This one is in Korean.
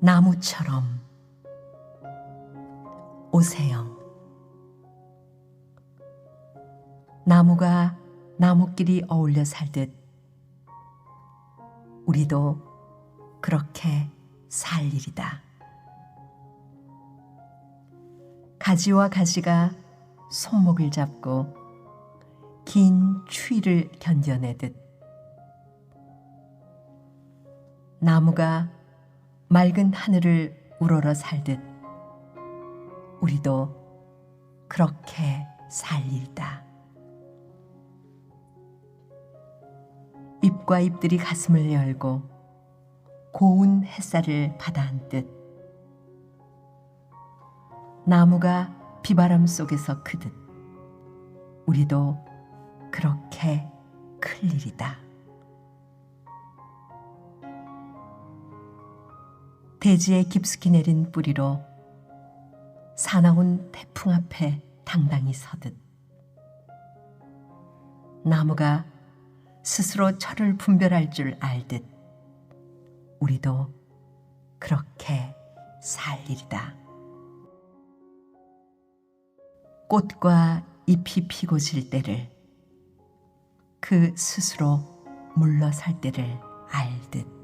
나무처럼 오세영 나무가 나무끼리 어울려 살듯 우리도 그렇게 살 일이다. 가지와 가지가 손목을 잡고 긴 추위를 견뎌내듯 나무가 맑은 하늘을 우러러 살듯 우리도 그렇게 살 일이다. 잎과 잎들이 가슴을 열고 고운 햇살을 받아안듯 나무가 비바람 속에서 크듯 우리도 그렇게 클 일이다. 대지에 깊숙이 내린 뿌리로 사나운 태풍 앞에 당당히 서듯 나무가 스스로 철을 분별할 줄 알듯 우리도 그렇게 살 일이다. 꽃과 잎이 피고 질 때를 그 스스로 물러설 때를 알듯